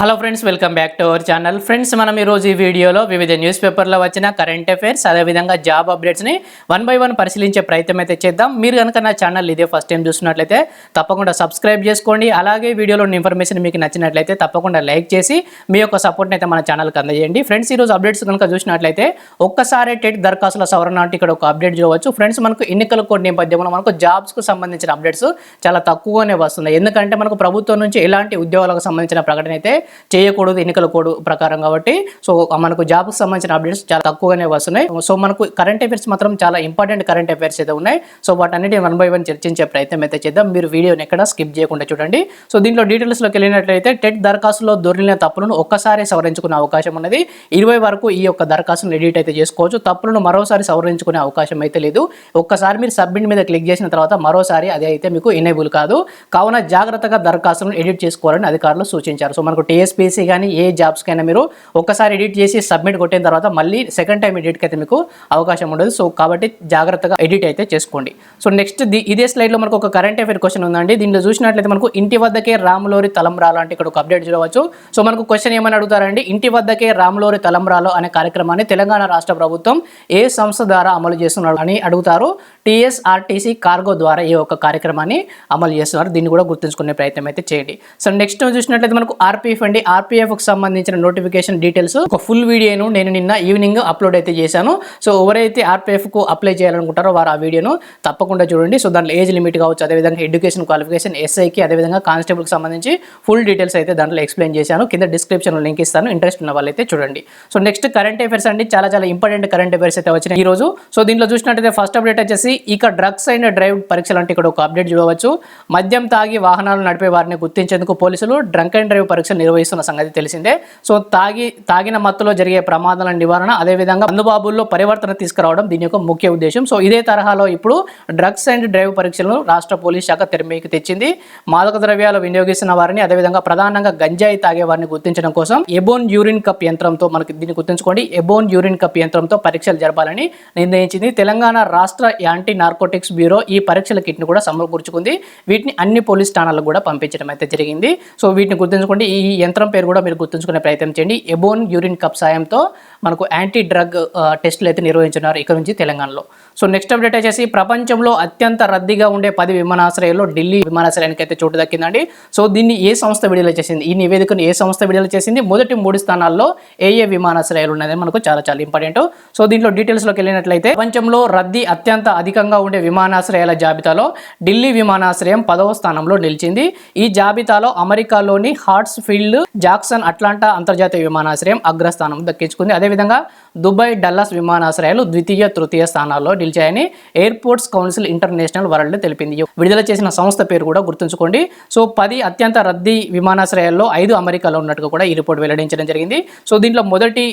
Hello friends welcome back to our channel friends మనం ఈరోజు ఈ వీడియోలో వివిధ న్యూస్ పేపర్లో వచ్చిన కరెంట్ అఫైర్స్ అదేవిధంగా జాబ్ అప్డేట్స్ని వన్ బై వన్ పరిశీలించే ప్రయత్నం అయితే చేద్దాం. మీరు కనుక నా ఛానల్ ఇదే ఫస్ట్ టైం చూసినట్లయితే తప్పకుండా సబ్స్క్రైబ్ చేసుకోండి. అలాగే వీడియోలోని ఇన్ఫర్మేషన్ మీకు నచ్చినట్లయితే తప్పకుండా లైక్ చేసి మీ యొక్క సపోర్ట్ని అయితే మన ఛానల్కి అందజేయండి. ఫ్రెండ్స్ ఈరోజు అప్డేట్స్ కనుక చూసినట్లయితే ఒక్కసారి టెట్ దరఖాస్తుల సవరణ అంటే ఇక్కడ ఒక అప్డేట్ చూడవచ్చు. ఫ్రెండ్స్ మనకు ఎన్నికల కోడ్ నేపథ్యంలో మనకు జాబ్స్కు సంబంధించిన అప్డేట్స్ చాలా తక్కువగానే వస్తున్నాయి. ఎందుకంటే మనకు ప్రభుత్వం నుంచి ఎలాంటి ఉద్యోగాలకు సంబంధించిన ప్రకటన అయితే చేయకూడదు ఎన్నికల కోడ్ ప్రకారం కాబట్టి. సో మనకు జాబ్కి సంబంధించిన అప్డేట్స్ చాలా తక్కువగానే వస్తున్నాయి. సో మనకు కరెంట్ అఫైర్స్ మాత్రం చాలా ఇంపార్టెంట్ కరెంట్ అఫైర్స్ అయితే ఉన్నాయి. సో వాటన్నిటి వన్ బై వన్ చర్చించే ప్రయత్నం అయితే చేద్దాం. మీరు వీడియోని ఎక్కడ స్కిప్ చేయకుండా చూడండి. సో దీంట్లో డీటెయిల్స్లోకి వెళ్ళినట్లయితే టెట్ దరఖాస్తులో దొరికిన తప్పులను ఒక్కసారి సవరించుకునే అవకాశం ఉన్నది. ఇరవై వరకు ఈ యొక్క దరఖాస్తును ఎడిట్ అయితే చేసుకోవచ్చు. తప్పులను మరోసారి సవరించుకునే అవకాశం అయితే లేదు. ఒక్కసారి మీరు సబ్మిట్ మీద క్లిక్ చేసిన తర్వాత మరోసారి అది అయితే మీకు ఎనేబుల్ కాదు. కావున జాగ్రత్తగా దరఖాస్తులను ఎడిట్ చేసుకోవాలని అధికారులు సూచించారు. సో మనకు టీఎస్పీసీ కానీ ఏ జాబ్స్కైనా మీరు ఒక్కసారి ఎడిట్ చేసి సబ్మిట్ కొట్టిన తర్వాత మళ్ళీ సెకండ్ టైం ఎడిట్కి అయితే మీకు అవకాశం ఉండదు. సో కాబట్టి జాగ్రత్తగా ఎడిట్ అయితే చేసుకోండి. సో నెక్స్ట్ ఇదే స్లైడ్లో మనకు ఒక కరెంట్ అఫేర్ క్వశ్చన్ ఉందండి. దీనిలో చూసినట్లయితే మనకు ఇంటి వద్దకే రాములోరి తలంబ్రాలు అంటే ఇక్కడ ఒక అప్డేట్ చూడవచ్చు. సో మనకు క్వశ్చన్ ఏమని అడుగుతారండి? ఇంటి వద్దకే రాములోరి తలంబ్రాలు అనే కార్యక్రమాన్ని తెలంగాణ రాష్ట్ర ప్రభుత్వం ఏ సంస్థ ద్వారా అమలు చేస్తున్నారు అని అడుగుతారు. టీఎస్ఆర్టీసీ కార్గో ద్వారా ఈ యొక్క కార్యక్రమాన్ని అమలు చేస్తున్నారు. దీన్ని కూడా గుర్తుంచుకునే ప్రయత్నం అయితే చేయండి. సో నెక్స్ట్ చూసినట్లయితే మనకు ఆర్పీఎఫ్ ఆర్పిఎఫ్ ఆర్పీఎఫ్కి సంబంధించిన నోటిఫికేషన్ డీటెయిల్స్ ఒక ఫుల్ వీడియోను నేను నిన్న ఈవినింగ్ అప్లోడ్ అయితే చేశాను. సో ఎవరైతే ఆర్పీఎఫ్కు అప్లై చేయాలనుకుంటారో వారు ఆ వీడియోను తప్పకుండా చూడండి. సో దాంట్లో ఏజ్ లిమిట్ కావచ్చు అదేవిధంగా ఎడ్యుకేషన్ క్వాలిఫికేషన్ ఎస్ఐకి అదేవిధంగా కానిస్టేబుల్కి సంబంధించి ఫుల్ డీటెయిల్స్ అయితే దాంట్లో ఎక్స్ప్లెయిన్ చేశాను. కింద డిస్క్రిప్షన్లో లింక్ ఇస్తాను. ఇంట్రెస్ట్ ఉన్న వాళ్ళైతే చూడండి. సో నెక్స్ట్ కరెంట్ అఫైర్స్ అండి. చాలా చాలా ఇంపార్టెంట్ కరెంట్ అఫైర్స్ అయితే వచ్చినాయి ఈ రోజు. సో దీంట్లో చూసినట్టయితే ఫస్ట్ అప్డేట్ వచ్చేసి ఇక డ్రగ్స్ అండ్ డ్రైవ్ పరీక్షలు అంటే ఇక్కడ ఒక అప్డేట్ చూడవచ్చు. మద్యం తాగి వాహనాలు నడిపే వారిని గుర్తించేందుకు పోలీసులు డ్రంక్ అండ్ డ్రైవ్ పరీక్షలు నిర్వహిస్తున్న సంగతి తెలిసిందే. సో తాగి తాగిన మత్తులో జరిగే ప్రమాదాల నివారణ అదేవిధంగా అందుబాబుల్లో పరివర్తన తీసుకురావడం దీని యొక్క ముఖ్య ఉద్దేశం. సో ఇదే తరహాలో ఇప్పుడు డ్రగ్స్ అండ్ డ్రైవ్ పరీక్షలను రాష్ట్ర పోలీస్ శాఖ తెరమీకి తెచ్చింది. మాదక ద్రవ్యాలు వినియోగిస్తున్న వారిని అదేవిధంగా ప్రధానంగా గంజాయి తాగే వారిని గుర్తించడం కోసం ఎబోన్ యూరిన్ కప్ యంత్రంతో మనకి దీన్ని గుర్తుంచుకోండి. ఎబోన్ యూరిన్ కప్ యంత్రంతో పరీక్షలు జరపాలని నిర్ణయించింది. తెలంగాణ రాష్ట్ర యాంటీ నార్కోటిక్స్ బ్యూరో ఈ పరీక్షల కిట్ను కూడా సమకూర్చుకుంది. వీటిని అన్ని పోలీస్ స్థానాలకు కూడా పంపించడం అయితే జరిగింది. సో వీటిని గుర్తుంచుకోండి. ఈ యంత్రం పేరు కూడా మీరు గుర్తుంచుకునే ప్రయత్నం చేయండి. ఎబోన్ యూరిన్ కప్ సాయంతో మనకు యాంటీ డ్రగ్ టెస్టులు అయితే నిర్వహించున్నారు ఇక్కడ నుంచి తెలంగాణలో. సో నెక్స్ట్ అప్డేట్ వచ్చేసి ప్రపంచంలో అత్యంత రద్దీగా ఉండే పది విమానాశ్రయాల్లో ఢిల్లీ విమానాశ్రయానికి అయితే చోటు దక్కిందండి. సో దీన్ని ఏ సంస్థ విడుదల చేసింది? ఈ నివేదికను ఏ సంస్థ విడుదల చేసింది? మొదటి మూడు స్థానాల్లో ఏ ఏ విమానాశ్రయాలు ఉన్నది మనకు చాలా చాలా ఇంపార్టెంట్. సో దీంట్లో డీటెయిల్స్లోకి వెళ్ళినట్లయితే ప్రపంచంలో రద్దీ అత్యంత అధికంగా ఉండే విమానాశ్రయాల జాబితాలో ఢిల్లీ విమానాశ్రయం పదవ స్థానంలో నిలిచింది. ఈ జాబితాలో అమెరికాలోని హార్ట్స్ వీళ్ళు జాక్సన్ అట్లాంటా అంతర్జాతీయ విమానాశ్రయం అగ్రస్థానం దక్కించుకుంది. అదేవిధంగా దుబాయ్ డల్లాస్ విమానాశ్రయాలు ద్వితీయ తృతీయ స్థానాల్లో నిలిచాయని ఎయిర్పోర్ట్స్ కౌన్సిల్ ఇంటర్నేషనల్ వరల్డ్ తెలిపింది. విడుదల చేసిన సంస్థ పేరు కూడా గుర్తుంచుకోండి. సో పది అత్యంత రద్దీ విమానాశ్రయాల్లో ఐదు అమెరికాలో ఉన్నట్టుగా కూడా ఈ రిపోర్ట్ వెల్లడించడం జరిగింది. సో దీంట్లో మొదటి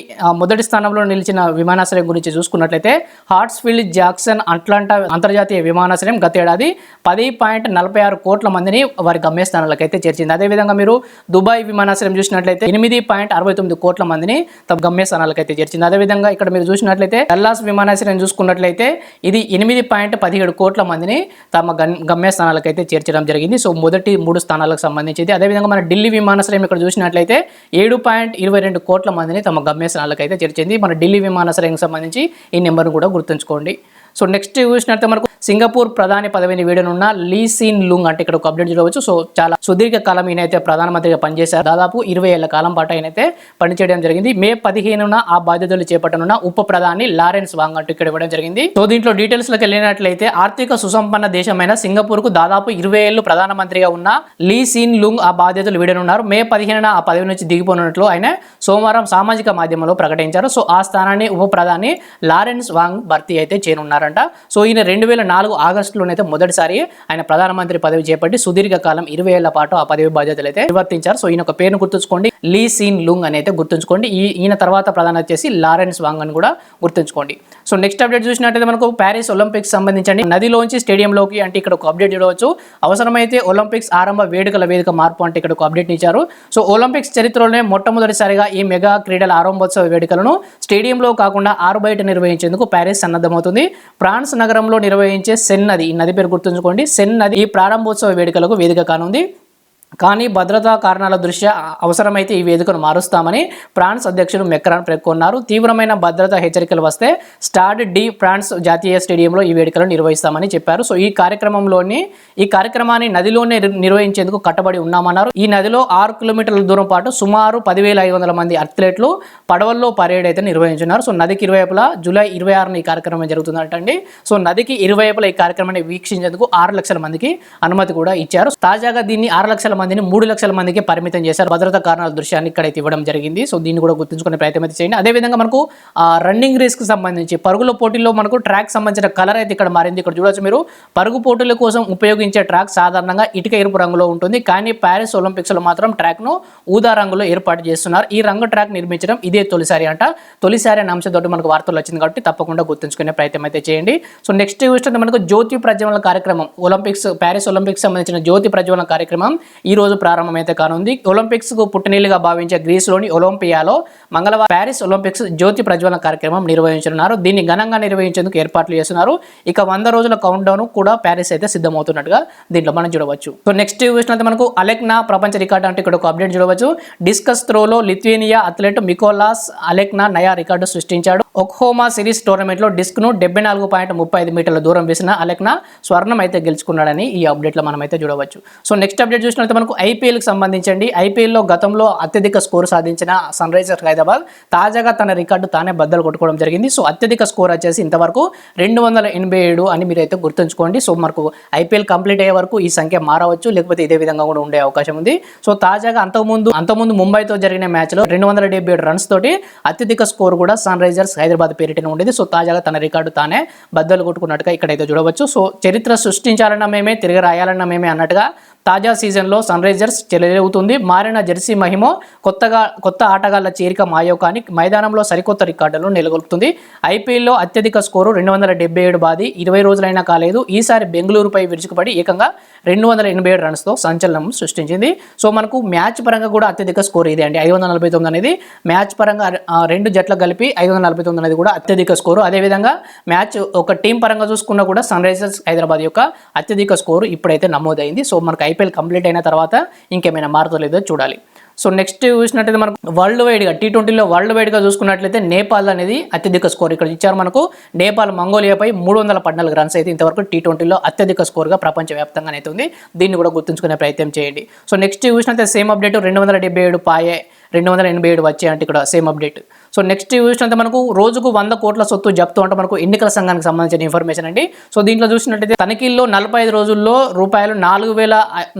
మొదటి స్థానంలో నిలిచిన విమానాశ్రయం గురించి చూసుకున్నట్లయితే హార్ట్స్ఫీల్డ్ జాక్సన్ అట్లాంటా అంతర్జాతీయ విమానాశ్రయం గత ఏడాది పది పాయింట్ నలభై ఆరు కోట్ల మందిని వారి గమ్యస్థానాలకు అయితే చేర్చింది. అదేవిధంగా మీరు దుబాయ్ విమానాశ్రయం చూసినట్లయితే ఎనిమిది పాయింట్ అరవై తొమ్మిది కోట్ల మందిని తమ గమ్యస్థానాలకు అయితే చేర్చింది. అదేవిధంగా ఇక్కడ మీరు చూసినట్లయితే డల్లాస్ విమానాశ్రయం చూసుకున్నట్లయితే ఇది ఎనిమిది పాయింట్ పదిహేడు కోట్ల మందిని తమ గమ్యస్థానాలకు అయితే చేర్చడం జరిగింది. సో మొదటి మూడు స్థానాలకు సంబంధించింది. అదేవిధంగా మన ఢిల్లీ విమానాశ్రయం ఇక్కడ చూసినట్లయితే ఏడు పాయింట్ ఇరవై రెండు కోట్ల మందిని తమ గమ్యస్థానాలకు అయితే చేర్చింది. మన ఢిల్లీ విమానాశ్రయానికి సంబంధించి ఈ నెంబర్ను కూడా గుర్తుంచుకోండి. సో నెక్స్ట్ చూసినట్లయితే మనకు సింగపూర్ ప్రధాని పదవిని వీడనున్న లీ సీన్ లుంగ్ అంటే ఇక్కడ ఒక అప్డేట్ చూడవచ్చు. సో చాలా సుదీర్ఘ కాలం ఈయనైతే ప్రధానమంత్రిగా పనిచేశారు. దాదాపు ఇరవై ఏళ్ళ కాలం పాటు ఆయనైతే పనిచేయడం జరిగింది. మే పదిహేనున ఆ బాధ్యతలు చేపట్టనున్న ఉప ప్రధాని లారెన్స్ వాంగ్ అంటూ ఇక్కడ ఇవ్వడం జరిగింది. సో దీంట్లో డీటెయిల్స్లోకి వెళ్ళినట్లయితే ఆర్థిక సుసంపన్న దేశమైన సింగపూర్కు దాదాపు ఇరవై ఏళ్ళు ప్రధానమంత్రిగా ఉన్న లీ సీన్ లుంగ్ ఆ బాధ్యతలు వీడనున్నారు. మే పదిహేనున ఆ పదవి నుంచి దిగిపోనున్నట్లు ఆయన సోమవారం సామాజిక మాధ్యమంలో ప్రకటించారు. సో ఆ స్థానాన్ని ఉప ప్రధాని లారెన్స్ వాంగ్ భర్తీ అయితే చేయనున్నారంట సో ఈయన రెండు వేల నాలుగు ఆగస్టులోనైతే మొదటిసారి ఆయన ప్రధానమంత్రి పదవి చేపట్టి సుదీర్ఘకాలం ఇరవై ఏళ్ళ పాటు ఆ పదవి బాధ్యతలు అయితే నిర్వర్తించారు. సో ఈయన ఒక పేరును గుర్తుంచుకోండి. లీ సీన్ లుంగ్ అని అయితే గుర్తుంచుకోండి. ఈ ఈయన తర్వాత ప్రధాన వచ్చేసి లారెన్స్ వాంగ్ అని కూడా గుర్తుంచుకోండి. సో నెక్స్ట్ అప్డేట్ చూసినట్టయితే మనకు ప్యారిస్ ఒలింపిక్స్ సంబంధించండి. నదిలోంచి స్టేడియంలోకి అంటే ఇక్కడ ఒక అప్డేట్ చూడవచ్చు. అవసరమైతే ఒలింపిక్స్ ఆరంభ వేడుకల వేదిక మార్పు అంటే ఇక్కడ ఒక అప్డేట్ ఇచ్చారు. సో ఒలింపిక్స్ చరిత్రలోనే మొట్టమొదటిసారిగా ఈ మెగా క్రీడల ఆరంభోత్సవ వేడుకలను స్టేడియంలో కాకుండా ఆరు బయట నిర్వహించేందుకు ప్యారిస్ సన్నద్ధమవుతుంది. ఫ్రాన్స్ నగరంలో నిర్వహించే సెన్ నది ఈ నది పేరు గుర్తుంచుకోండి. సెన్ నది ఈ ప్రారంభోత్సవ వేడుకలకు వేదిక కానుంది. కానీ భద్రతా కారణాల దృష్ట్యా అవసరమైతే ఈ వేదికను మారుస్తామని ఫ్రాన్స్ అధ్యక్షుడు మెక్రాన్ పేర్కొన్నారు. తీవ్రమైన భద్రతా హెచ్చరికలు వస్తే స్టాడ్ డి ఫ్రాన్స్ జాతీయ స్టేడియంలో ఈ వేడుకలను నిర్వహిస్తామని చెప్పారు. సో ఈ కార్యక్రమంలోని ఈ కార్యక్రమాన్ని నదిలోనే నిర్వహించేందుకు కట్టబడి ఉన్నామన్నారు. ఈ నదిలో ఆరు కిలోమీటర్ల దూరం పాటు సుమారు పదివేల ఐదు వందల మంది అథ్లెట్లు పడవల్లో పరేడ్ అయితే నిర్వహించున్నారు. సో నదికి ఇరువైపులా జూలై ఇరవై ఆరున ఈ కార్యక్రమం జరుగుతుందటండి. సో నదికి ఇరువైపులా ఈ కార్యక్రమాన్ని వీక్షించేందుకు ఆరు లక్షల మందికి అనుమతి కూడా ఇచ్చారు. తాజాగా దీన్ని ఆరు లక్షల మందిని మూడు లక్షల మందికి పరిమితం చేశారు. భద్రతా కారణాల దృశ్యాన్ని ఇక్కడైతే ఇవ్వడం జరిగింది. సో దీన్ని కూడా గుర్తుంచుకునే ప్రయత్నం అయితే చేయండి. అదేవిధంగా మనకు రన్నింగ్ రేస్కి సంబంధించి పరుగుల పోటీల్లో మనకు ట్రాక్ సంబంధించిన కలర్ అయితే ఇక్కడ మారింది. ఇక్కడ చూడొచ్చు మీరు. పరుగు పోటీల కోసం ఉపయోగించే ట్రాక్ సాధారణంగా ఇటుక ఎరుపు రంగులో ఉంటుంది. కానీ ప్యారిస్ ఒలింపిక్స్లో మాత్రం ట్రాక్ను ఊదా రంగులో ఏర్పాటు చేస్తున్నారు. ఈ రంగు ట్రాక్ నిర్మించడం ఇదే తొలిసారి అంట. తొలిసారి అనే అంశంతో మనకు వార్తలు వచ్చింది కాబట్టి తప్పకుండా గుర్తుంచుకునే ప్రయత్నం అయితే చేయండి. సో నెక్స్ట్ చూస్తే మనకు జ్యోతి ప్రజ్వలన కార్యక్రమం. ఒలింపిక్స్ ప్యారిస్ ఒలింపిక్స్ సంబంధించిన జ్యోతి ప్రజ్వలన కార్యక్రమం. ఈ రోజు ప్రారంభమైతే కానుంది. ఒలింపిక్స్కు పుట్టినీళ్ళుగా భావించే గ్రీస్లోని ఒలింపియాలో మంగళవారం ప్యారిస్ ఒలింపిక్స్ జ్యోతి ప్రజ్వలన కార్యక్రమం నిర్వహించనున్నారు. దీన్ని ఘనంగా నిర్వహించేందుకు ఏర్పాట్లు చేస్తున్నారు. ఇక వంద రోజుల కౌంట్ డౌన్ కూడా ప్యారిస్ అయితే సిద్ధమవుతున్నట్టుగా దీంట్లో మనం చూడవచ్చు. సో నెక్స్ట్ చూసినట్టు మనకు అలెక్నా ప్రపంచ రికార్డు అంటే ఇక్కడ ఒక అప్డేట్ చూడవచ్చు. డిస్కస్ త్రోలో లిథ్వేనియా అథ్లెట్ మికోలాస్ అలెక్నా నయా రికార్డు సృష్టించాడు. ఒక్హోమా సిరీస్ టోర్నమెంట్లో డిస్క్ను డెబ్బై నాలుగు పాయింట్ ముప్పై ఐదు మీటర్ల దూరం వేసిన అలెక్నా స్వర్ణం అయితే గెలుచుకున్నాడని ఈ అప్డేట్లో మనం అయితే చూడవచ్చు. సో నెక్స్ట్ అప్డేట్ చూసినట్లయితే మనకు ఐపీఎల్కి సంబంధించండి. ఐపీఎల్లో గతంలో అత్యధిక స్కోర్ సాధించిన సన్ రైజర్స్ హైదరాబాద్ తాజాగా తన రికార్డు తానే బద్దలు కొట్టుకోవడం జరిగింది. సో అత్యధిక స్కోర్ వచ్చేసి ఇంతవరకు రెండు వందల ఎనభై ఏడు అని మీరైతే గుర్తుంచుకోండి. సో మనకు ఐపీఎల్ కంప్లీట్ అయ్యే వరకు ఈ సంఖ్య మారవచ్చు. లేకపోతే ఇదే విధంగా కూడా ఉండే అవకాశం ఉంది. సో తాజాగా అంతకుముందు అంతకుముందు ముంబైతో జరిగిన మ్యాచ్లో రెండు వందల డెబ్బై ఏడు రన్స్ తోటి అత్యధిక స్కోర్ కూడా సన్ రైజర్స్ హైదరాబాద్ పేరిటనే ఉండేది. సో తాజాగా తన రికార్డు తానే బద్దలు కొట్టుకున్నట్టుగా ఇక్కడైతే చూడవచ్చు. సో చరిత్ర సృష్టించాలన్న మేమే తిరిగి రాయాలన్న మేమే అన్నట్టుగా తాజా సీజన్లో సన్ రైజర్స్ చెలరేగుతుంది. మారిన జెర్సీ మహిమో కొత్తగా కొత్త ఆటగాళ్ళ చేరిక మాయో కానీ మైదానంలో సరికొత్త రికార్డులను నెలకొల్పుతుంది. ఐపీఎల్లో అత్యధిక స్కోరు రెండు వందల డెబ్బై ఏడు బాది ఇరవై రోజులైనా కాలేదు. ఈసారి బెంగళూరుపై విరుచుకుపడి ఏకంగా రెండు వందల ఎనభై ఏడు రన్స్తో సంచలనం సృష్టించింది. సో మనకు మ్యాచ్ పరంగా కూడా అత్యధిక స్కోర్ ఇదే అండి. ఐదు వందల నలభై తొమ్మిది అనేది మ్యాచ్ పరంగా రెండు జట్లకు కలిపి ఐదు వందల నలభై తొమ్మిది అనేది కూడా అత్యధిక స్కోరు. అదేవిధంగా మ్యాచ్ ఒక టీం పరంగా చూసుకున్నా కూడా సన్ రైజర్స్ హైదరాబాద్ యొక్క అత్యధిక స్కోరు ఇప్పుడైతే నమోదైంది. సో మనకు ఐపీఎల్ కంప్లీట్ అయిన తర్వాత ఇంకేమైనా మారుతో లేదో చూడాలి. సో నెక్స్ట్ చూసినట్టయితే మనకు వరల్డ్ వైడ్గా టీ ట్వంటీలో వరల్డ్ వైడ్గా చూసుకున్నట్లయితే నేపాల్ అనేది అత్యధిక స్కోర్ ఇక్కడ ఇచ్చారు మనకు. నేపాల్ మంగోలియాపై మూడు వందల పద్నాలుగు రన్స్ అయితే ఇంతవరకు టీ ట్వంటీలో అత్యధిక స్కోర్గా ప్రపంచవ్యాప్తంగా అయితే ఉంది. దీన్ని కూడా గుర్తుంచుకునే ప్రయత్నం చేయండి. సో నెక్స్ట్ చూసినట్లయితే సేమ్ అప్డేట్ రెండు వందల డెబ్బై ఏడు పాయే రెండు వందల ఎనభై ఏడు వచ్చాయి అంటే ఇక్కడ సేమ్ అప్డేట్ సో నెక్స్ట్ చూసినట్టు మనకు రోజుకు వంద కోట్ల సొత్తు జప్తు అంటే మనకు ఎన్నికల సంఘానికి సంబంధించిన ఇన్ఫర్మేషన్ అండి. సో దీంట్లో చూసినట్టయితే తనిఖీల్లో నలభై ఐదు రోజుల్లో రూపాయలు నాలుగు వేల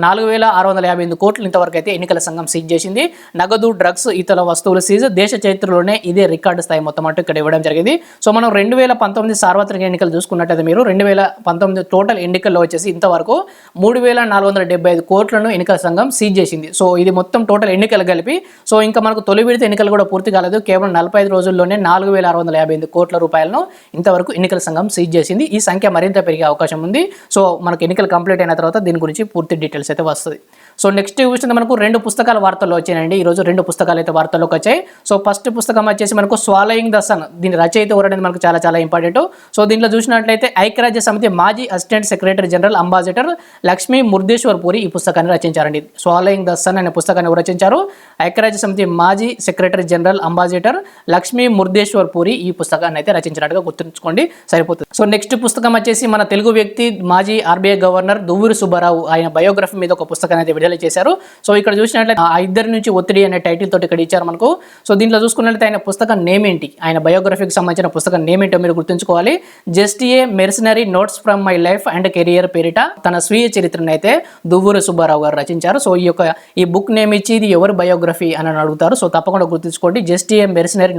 నాలుగు వేల ఆరు వందల యాభై ఎనిమిది కోట్లు ఇంతవరకు అయితే ఎన్నికల సంఘం సీజ్ చేసింది. నగదు డ్రగ్స్ ఇతర వస్తువుల సీజ్ దేశ చరిత్రలోనే ఇదే రికార్డు స్థాయి మొత్తం అంటూ ఇక్కడ ఇవ్వడం జరిగింది. సో మనం రెండు వేల పంతొమ్మిది సార్వత్రిక ఎన్నికలు చూసుకున్నట్టయితే మీరు రెండు వేల పంతొమ్మిది టోటల్ ఎన్నికల్లో వచ్చేసి ఇంతవరకు మూడు వేల నాలుగు వందల డెబ్బై ఐదు కోట్లను ఎన్నికల సంఘం సీజ్ చేసింది. సో ఇది మొత్తం టోటల్ ఎన్నికలు కలిపి సో ఇంకా మనకు తొలి విడత ఎన్నికలు కూడా పూర్తి కాలేదు. కేవలం నలభై ఐదు రోజుల్లోనే నాలుగు వేల ఆరు వందల యాభై ఎనిమిది కోట్ల రూపాయలను ఇంతవరకు ఎన్నికల సంఘం సీజ్ చేసింది. ఈ సంఖ్య మరింత పెరిగే అవకాశం ఉంది. సో మనకు ఎన్నికలు కంప్లీట్ అయిన తర్వాత దీని గురించి పూర్తి డీటెయిల్స్ అయితే వస్తుంది. సో నెక్స్ట్ చూస్తుంది మనకు రెండు పుస్తకాల వార్తల్లో వచ్చాయండి. ఈరోజు రెండు పుస్తకాలు అయితే వార్తల్లోకి వచ్చాయి. సో ఫస్ట్ పుస్తకం వచ్చేసి మనకు స్వాలయింగ్ ద సన్ దీని రచయిత ఎవరు అనేది మనకు చాలా చాలా ఇంపార్టెంట్. సో దీంట్లో చూసినట్లయితే ఐక్యరాజ్య సమితి మాజీ assistant secretary general ambassador Lakshmi Murdeshwar Puri ఈ పుస్తకాన్ని రచించారండి. స్వాలయింగ్ ద సన్ అనే పుస్తకాన్ని ఎవరు రచించారు? ఐక్యరాజ్య సమితి మాజీ secretary general ambassador Lakshmi Murdeshwar Puri ఈ పుస్తకాన్ని అయితే రచించినట్టుగా గుర్తుంచుకోండి. సరిపోతుంది. సో నెక్స్ట్ పుస్తకం వచ్చేసి మన తెలుగు వ్యక్తి మాజీ ఆర్బీఐ గవర్నర్ దువ్వూరు సుబ్బారావు ఆయన బయోగ్రఫీ మీద ఒక పుస్తకాన్ని అయితే విడుదల చేశారు. సో ఇక్కడ చూసినట్లయితే ఆ ఇద్దరి నుంచి ఒత్తిడి అనే టైటిల్ తోటి ఇక్కడ ఇచ్చారు మనకు. సో దీంట్లో చూసుకున్నట్లయితే ఆయన పుస్తకం నేమ్ ఏంటి? ఆయన బయోగ్రఫీకి సంబంధించిన పుస్తకం నేమ్ ఏంటో మీరు గుర్తుంచుకోవాలి. Just a mercenary notes from my life and career పేరిట తన స్వీయ చరిత్రను అయితే దువ్వూరు సుబ్బారావు గారు రచించారు. సో ఈ యొక్క ఈ బుక్ నేమ్ ఇచ్చి ఇది ఎవరి? బయోగ్రఫీ అని అడుగుతారు. సో తప్పకుండా గుర్తుంచుకోండి. Just a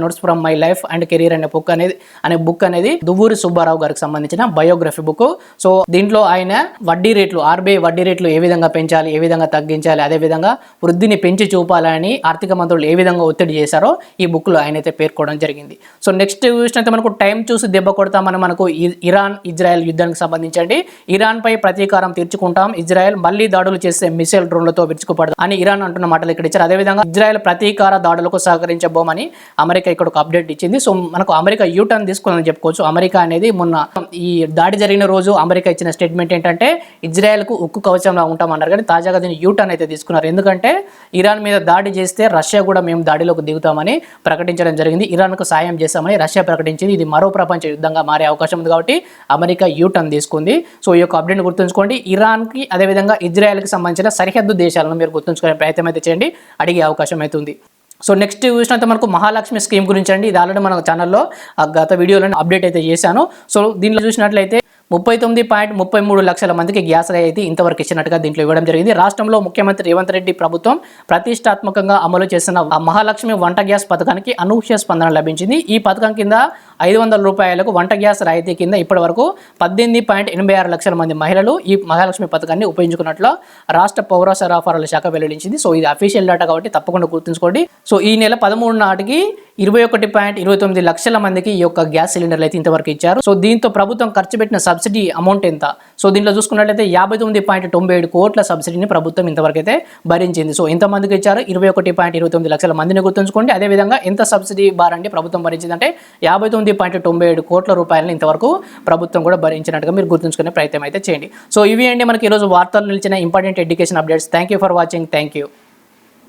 notes from my life and career అనే బుక్ అనేది అనే బుక్ అనేది దువ్వూరి సుబ్బారావు గారికి సంబంధించిన బయోగ్రఫీ బుక్ సో దీంట్లో ఆయన వడ్డీ రేట్లు ఆర్బీఐ వడ్డీ రేట్లు ఏ విధంగా పెంచాలి ఏ విధంగా తగ్గించాలి అదే విధంగా వృద్ధిని పెంచి చూపాలని ఆర్థిక మంత్రులు ఏ విధంగా ఒత్తిడి చేశారో ఈ బుక్లో ఆయన అయితే పేర్కోవడం జరిగింది. సో నెక్స్ట్ అయితే మనకు టైం చూసి దెబ్బ కొడతామని మనకు ఇరాన్ ఇజ్రాయెల్ యుద్ధానికి సంబంధించండి. ఇరాన్ పై ప్రతీకారం తీర్చుకుంటాం. ఇజ్రాయెల్ మళ్ళీ దాడులు చేసే మిసైల్ డ్రోన్లతో విరుచుకుపడదు అని ఇరాన్ అంటున్న మాటలు ఇక్కడ ఇచ్చారు. అదేవిధంగా ఇజ్రాయెల్ ప్రతీకార దాడులకు సహకరించబోమని అమెరికా ఇక్కడ ఒక అప్డేట్ ఇచ్చింది. సో మనకు అమెరికా యూ టర్న్ తీసుకుందని చెప్పుకోవచ్చు. అమెరికా అనేది మొన్న ఈ దాడి జరిగిన రోజు అమెరికా ఇచ్చిన స్టేట్మెంట్ ఏంటంటే ఇజ్రాయెల్కు ఉక్కు కవచంలా ఉంటామన్నారు. కానీ తాజాగా దీన్ని యూ యూటర్న్ అయితే తీసుకున్నారు. ఎందుకంటే ఇరాన్ మీద దాడి చేస్తే రష్యా కూడా మేము దాడిలోకి దిగుతామని ప్రకటించడం జరిగింది. ఇరాన్కు సాయం చేస్తామని రష్యా ప్రకటించింది. ఇది మరో ప్రపంచ యుద్ధంగా మారే అవకాశం ఉంది కాబట్టి అమెరికా యూటర్న్ తీసుకుంది. సో ఈ యొక్క అప్డేట్ గుర్తుంచుకోండి. ఇరాన్కి అదేవిధంగా ఇజ్రాయెల్కి సంబంధించిన సరిహద్దు దేశాలను మీరు గుర్తుంచుకునే ప్రయత్నం అయితే చేయండి. అడిగే అవకాశం అయితే అవుతుంది సో నెక్స్ట్ చూసినంత మనకు మహాలక్ష్మి స్కీమ్ గురించి అండి. ఇది ఆల్రెడీ మన ఛానల్లో ఆ గత వీడియోలో అప్డేట్ అయితే చేశాను. సో దీనిలో చూసినట్లయితే ముప్పై తొమ్మిది పాయింట్ ముప్పై మూడు లక్షల మందికి గ్యాస్ అయితే ఇంతవరకు ఇచ్చినట్టుగా దీంట్లో ఇవ్వడం జరిగింది. రాష్ట్రంలో ముఖ్యమంత్రి రేవంత్ రెడ్డి ప్రభుత్వం ప్రతిష్టాత్మకంగా అమలు చేసిన మహాలక్ష్మి వంట గ్యాస్ పథకానికి అనూహ్య స్పందన లభించింది. ఈ పథకం కింద ఐదు వందల రూపాయలకు వంట గ్యాస్ రాయితీ కింద ఇప్పటి వరకు పద్దెనిమిది పాయింట్ ఎనభై ఆరు లక్షల మంది మహిళలు ఈ మహాలక్ష్మి పథకాన్ని ఉపయోగించుకున్నట్లు రాష్ట్ర పౌర సరఫరాల శాఖ వెల్లడించింది. సో ఇది అఫీషియల్ డేటా కాబట్టి తప్పకుండా గుర్తుంచుకోండి. సో ఈ నెల పదమూడు నాటికి ఇరవై ఒకటి పాయింట్ ఇరవై తొమ్మిది లక్షల మందికి ఈ యొక్క గ్యాస్ సిలిండర్లు అయితే ఇంతవరకు ఇచ్చారు. సో దీంతో ప్రభుత్వం ఖర్చు పెట్టిన సబ్సిడీ అమౌంట్ ఎంత? సో దీంట్లో చూసుకున్నట్లయితే యాభై తొమ్మిది పాయింట్ తొంభై ఏడు కోట్ల సబ్సిడీని ప్రభుత్వం ఇంతవరకు అయితే భరించింది. సో ఎంతమందికి ఇచ్చారు? ఇరవై ఒకటి పాయింట్ ఇరవై తొమ్మిది లక్షల మందిని గుర్తుంచుకోండి. అదేవిధంగా ఎంత సబ్సిడీ భారాన్ని ప్రభుత్వం భరించిందంటే యాభై తొమ్మిది పాయింట్ తొంభై ఏడు కోట్ల రూపాయలను ఇంతవరకు ప్రభుత్వం కూడా భరించినట్టుగా మీరు గుర్తుంచుకునే ప్రయత్నం అయితే చేయండి. సో ఇవి అండి మనకి ఈరోజు వార్తలు నిలిచిన important education updates. Thank you for watching. Thank you